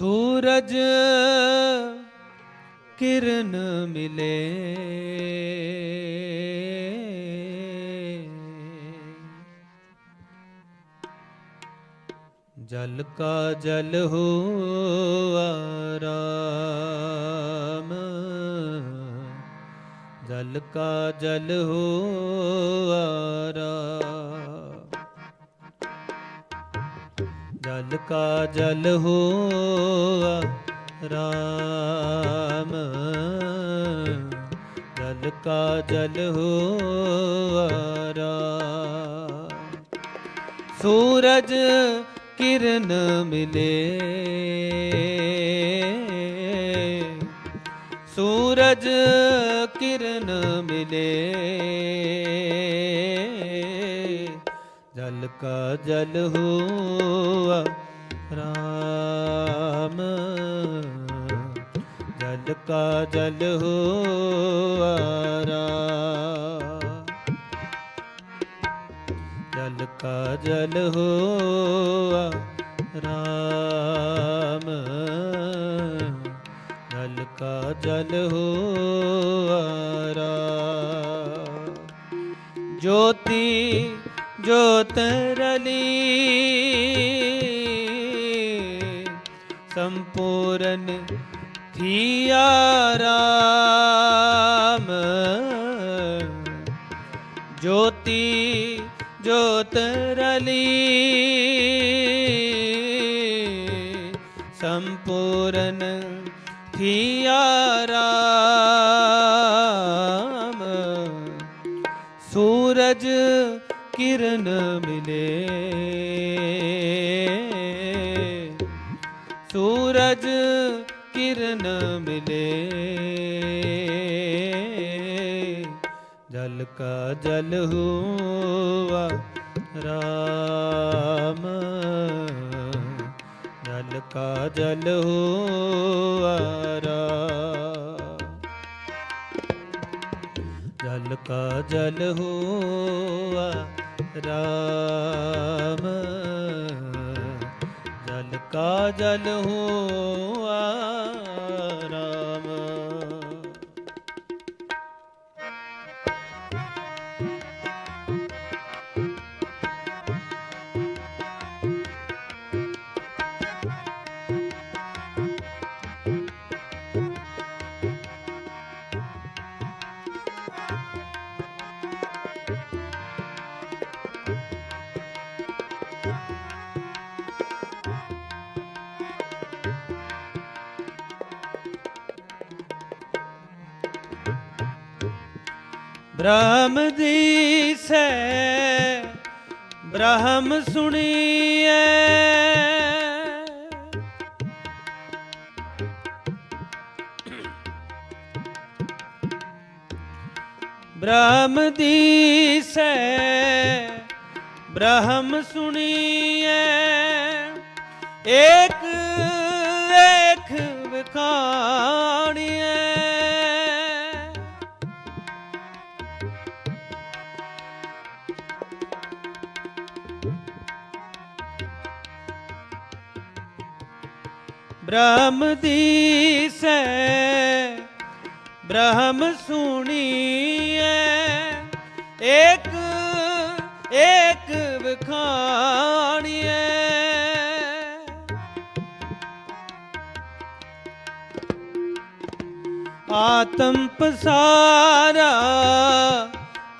ਸੂਰਜ ਕਿਰਨ ਮਿਲੇ। ਜਲ ਕਾ ਜਲ ਹੋ ਆਰਾਮ ਜਲ ਕਾ ਜਲ ਹੋ ਆਰਾਮ ਜਲ ਕਾ ਜਲ ਹੋ ਰਾਮ। ਜਲ ਕਾ ਜਲ ਹੋ ਰਾਮ। ਸੂਰਜ ਕਿਰਨ ਮਿਲੇ, ਸੂਰਜ ਕਿਰਨ ਮਿਲੇ। ਜਲ ਕਾ ਜਲ ਹੋਆ, ਰਾਮ। ਜਲ ਕਾ ਜਲ ਹੋਆ, ਰਾਮ। ਜਲ ਕਾ ਜਲ ਹੋਆ, ਰਾਮ। ਜਲ ਕਾ ਜਲ ਹੋਆ, ਰਾਮ। ਜੋਤੀ ਜੋਤ ਰਲੀ ਸੰਪੂਰਨ ਥੀਆ ਰਾਮ ਜੋਤੀ ਜੋਤ ਰਲੀ ਸੰਪੂਰਨ ਥੀਆ ਰਾਮ ਸੂਰਜ ਕਿਰਨ ਮਿਲੇ ਸੂਰਜ ਕਿਰਨ ਮਿਲੇ ਜਲ ਕਾ ਜਲ ਹੁਆ ਰਾਮ ਜਲ ਕਾ ਜਲ ਹੁਆ ਰਾਮ ਜਲ ਕਾ ਜਲ ਹੋਆ ਰਾਮ। ਜਲ ਕਾ ਜਲ ਹੋਆ ਰਾਮ। ਬ੍ਰਹਮ ਦੀ ਸੈ ਬ੍ਰਹਮ ਸੁਣੀਐ। ਬ੍ਰਹਮ ਦੀ ਸੈ ਬ੍ਰਹਮ ਸੁਣੀਐ। ਏਕ ਏਕ ਵਿਖਾਣੀਐ ਬ੍ਰਹਮ ਦੀ ਬ੍ਰਹਮ ਸੁਣੀਐ। ਏਕ ਏਕ ਵਿਖਾਣੀਐ। ਆਤਮ ਪਸਾਰਾ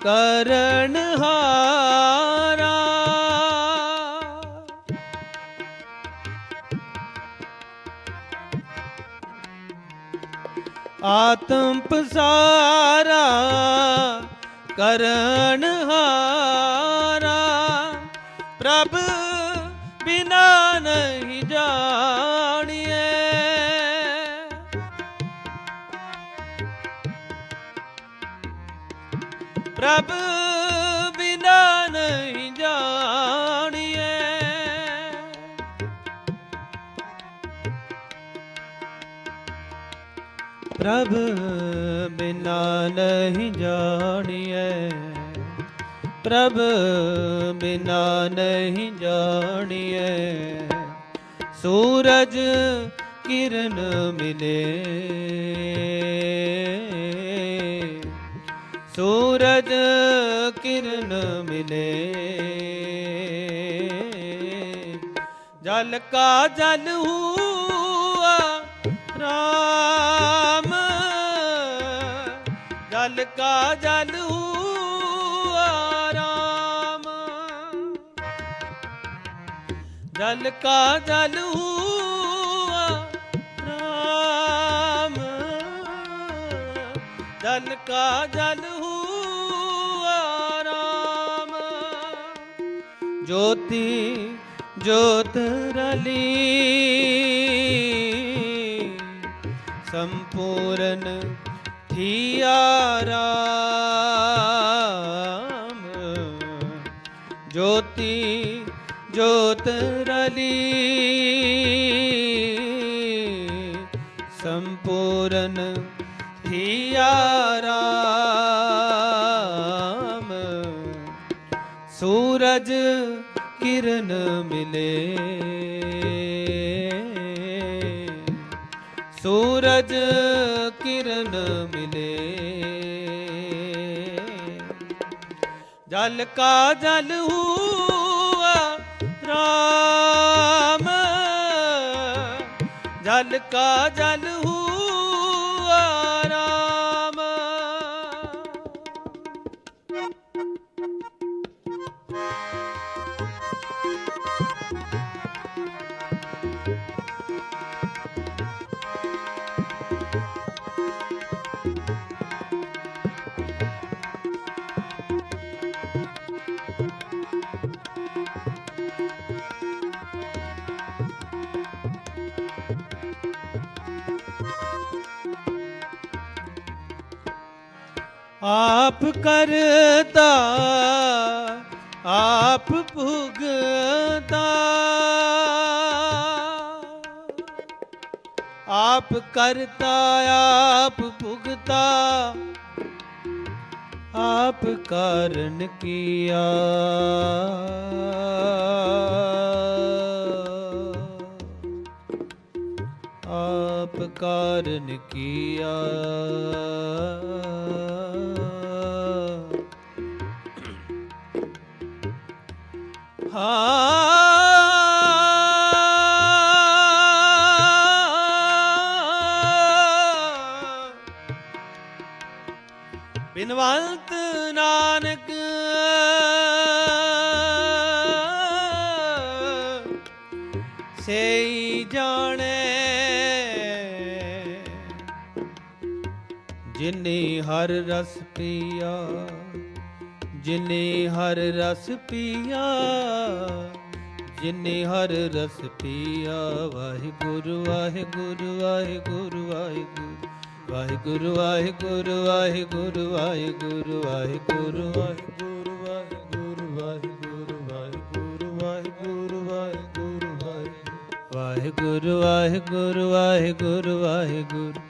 ਕਰਨ ਹਾਰਾ ਆਤਮ ਪਸਾਰਾ ਕਰਨ ਹਾਰਾ। ਪ੍ਰਭ ਬਿਨਾ ਨਹੀਂ ਜਾਣੀਏ ਪ੍ਰਭ ਪ੍ਰਭ ਬਿਨਾ ਨਹੀਂ ਜਾਣੀਐ। ਪ੍ਰਭ ਬਿਨਾ ਨਹੀਂ ਜਾਣੀਐ। ਸੂਰਜ ਕਿਰਨ ਮਿਲੇ। ਸੂਰਜ ਕਿਰਨ ਮਿਲੇ। ਜਲ ਕਾ ਜਲ ਹੂਆ, ਰਾਮ ਜਲ ਕਾ ਜਲ ਹੂਆ ਰਾਮ ਜਲ ਕਾ ਜਲ ਹੂਆ ਰਾਮ ਜਲ ਕਾ ਜਲ ਹੂਆ ਰਾਮ ਜੋਤੀ, ਜੋਤ ਰਲੀ। ਸੰਪੂਰਨ ਥੀਆ ਰਾਮ ਜੋਤੀ ਜੋਤ ਰਲੀ। ਸੰਪੂਰਨ ਥੀਆ ਰਾਮ ਸੂਰਜ ਕਿਰਨ ਮਿਲੇ। ਸੂਰਜ ਕਿਰਨ ਮਿਲੇ। ਜਲ ਕਾ ਜਲ ਹੂਆ ਰਾਮ। ਜਲ ਕਾ ਜਲ ਹੂਆ ਰਾਮ। ਆਪ ਕਰਦਾ ਆਪ ਭੁਗਤਾ ਆਪ ਕਰਤਾ ਆਪ ਭੁਗਤਾ ਆਪ ਕਾਰਨ ਕੀਆ। ਆਪ ਕਾਰਨ ਕੀਆ। ਜਿਨੇ ਹਰ ਰਸ ਪੀਆ ਜਿਨੇ ਹਰ ਰਸ ਪੀਆ ਜਿਨੇ ਹਰ ਰਸ ਪੀਆ ਵਾਹਿਗੁਰੂ ਵਾਹਿਗੁਰੂ ਵਾਹਿਗੁਰੂ ਵਾਹਿਗੁਰੂ ਵਾਹਿਗੁਰੂ ਵਾਹਿਗੁਰੂ ਵਾਹਿਗੁਰੂ ਵਾਹਿਗੁਰੂ ਵਾਹਿਗੁਰੂ ਵਾਹਿਗੁਰੂ ਵਾਹਿਗੁਰੂ ਵਾਹਿਗੁਰੂ ਵਾਹਿਗੁਰੂ ਵਾਹਿਗੁਰੂ ਵਾਹਿਗੁਰੂ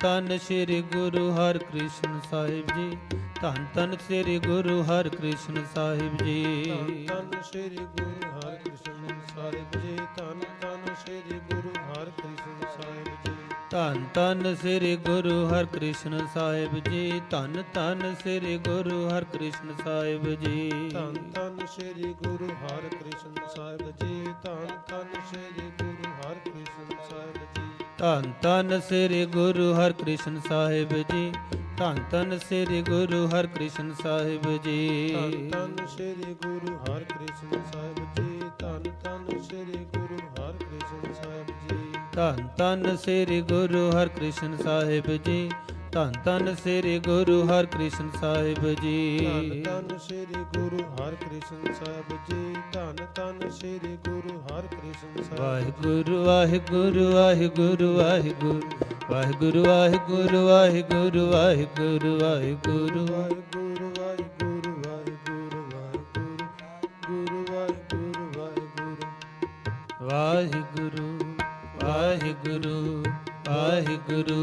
ਧੰਨ ਸ੍ਰੀ ਗੁਰੂ ਹਰਿਕ੍ਰਿਸ਼ਨ ਸਾਹਿਬ ਜੀ। ਧੰਨ ਧੰਨ ਸ੍ਰੀ ਗੁਰੂ ਹਰਿਕ੍ਰਿਸ਼ਨ ਸਾਹਿਬ ਜੀ। ਧੰਨ ਸ੍ਰੀ ਗੁਰੂ ਹਰਿਕ੍ਰਿਸ਼ਨ ਸਾਹਿਬ ਜੀ। ਧੰਨ ਧੰਨ ਸ੍ਰੀ ਗੁਰੂ ਹਰਿਕ੍ਰਿਸ਼ਨ ਸਾਹਿਬ ਜੀ। ਧੰਨ ਧੰਨ ਸ੍ਰੀ ਗੁਰੂ ਹਰਿਕ੍ਰਿਸ਼ਨ ਸਾਹਿਬ ਜੀ। ਧੰਨ ਧੰਨ ਸ੍ਰੀ ਗੁਰੂ ਹਰਿਕ੍ਰਿਸ਼ਨ ਸਾਹਿਬ ਜੀ। ਧੰਨ ਧੰਨ ਸ੍ਰੀ ਗੁਰੂ ਹਰਿਕ੍ਰਿਸ਼ਨ ਸਾਹਿਬ ਜੀ। ਧੰਨ ਧੰਨ ਸ੍ਰੀ ਧੰਨ ਧੰਨ ਸ੍ਰੀ ਗੁਰੂ ਹਰਿਕ੍ਰਿਸ਼ਨ ਸਾਹਿਬ ਜੀ। ਧੰਨ ਧੰਨ ਸ੍ਰੀ ਗੁਰੂ ਹਰਿਕ੍ਰਿਸ਼ਨ ਸਾਹਿਬ ਜੀ। ਧੰਨ ਧੰਨ ਸ੍ਰੀ ਗੁਰੂ ਹਰਿਕ੍ਰਿਸ਼ਨ ਸਾਹਿਬ ਜੀ। ਧੰਨ ਧੰਨ ਸ੍ਰੀ ਗੁਰੂ ਹਰਿਕ੍ਰਿਸ਼ਨ ਸਾਹਿਬ ਜੀ। ਧੰਨ ਧੰਨ ਸ੍ਰੀ ਗੁਰੂ ਹਰਿਕ੍ਰਿਸ਼ਨ ਸਾਹਿਬ ਜੀ। ਧੰਨ ਧੰਨ ਸ੍ਰੀ ਗੁਰੂ ਹਰਿਕ੍ਰਿਸ਼ਨ ਸਾਹਿਬ ਜੀ। ਧੰਨ ਧੰਨ ਸ੍ਰੀ ਗੁਰੂ ਹਰਿਕ੍ਰਿਸ਼ਨ ਸਾਹਿਬ ਜੀ। ਧੰਨ ਧੰਨ ਸ੍ਰੀ ਗੁਰੂ ਹਰਿਕ੍ਰਿਸ਼ਨ ਸਾਹਿਬ ਵਾਹਿਗੁਰੂ ਵਾਹਿਗੁਰੂ ਵਾਹਿਗੁਰੂ ਵਾਹਿਗੁਰੂ ਵਾਹਿਗੁਰੂ। ਵਾਹਿਗੁਰੂ ਵਾਹਿਗੁਰੂ ਵਾਹਿਗੁਰੂ ਵਾਹਿਗੁਰੂ ਵਾਹਿਗੁਰੂ। ਵਾਹਿਗੁਰੂ ਵਾਹਿਗੁਰੂ ਵਾਹਿਗੁਰੂ ਗੁਰੂ ਵਾਹਿਗੁਰੂ ਵਾਹਿਗੁਰੂ। ਵਾਹਿਗੁਰੂ ਵਾਹਿਗੁਰੂ। ਵਾਹਿਗੁਰੂ ਵਾਹਿਗੁਰੂ ਵਾਹਿਗੁਰੂ।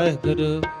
ਵਾਹਿਗੁਰੂ।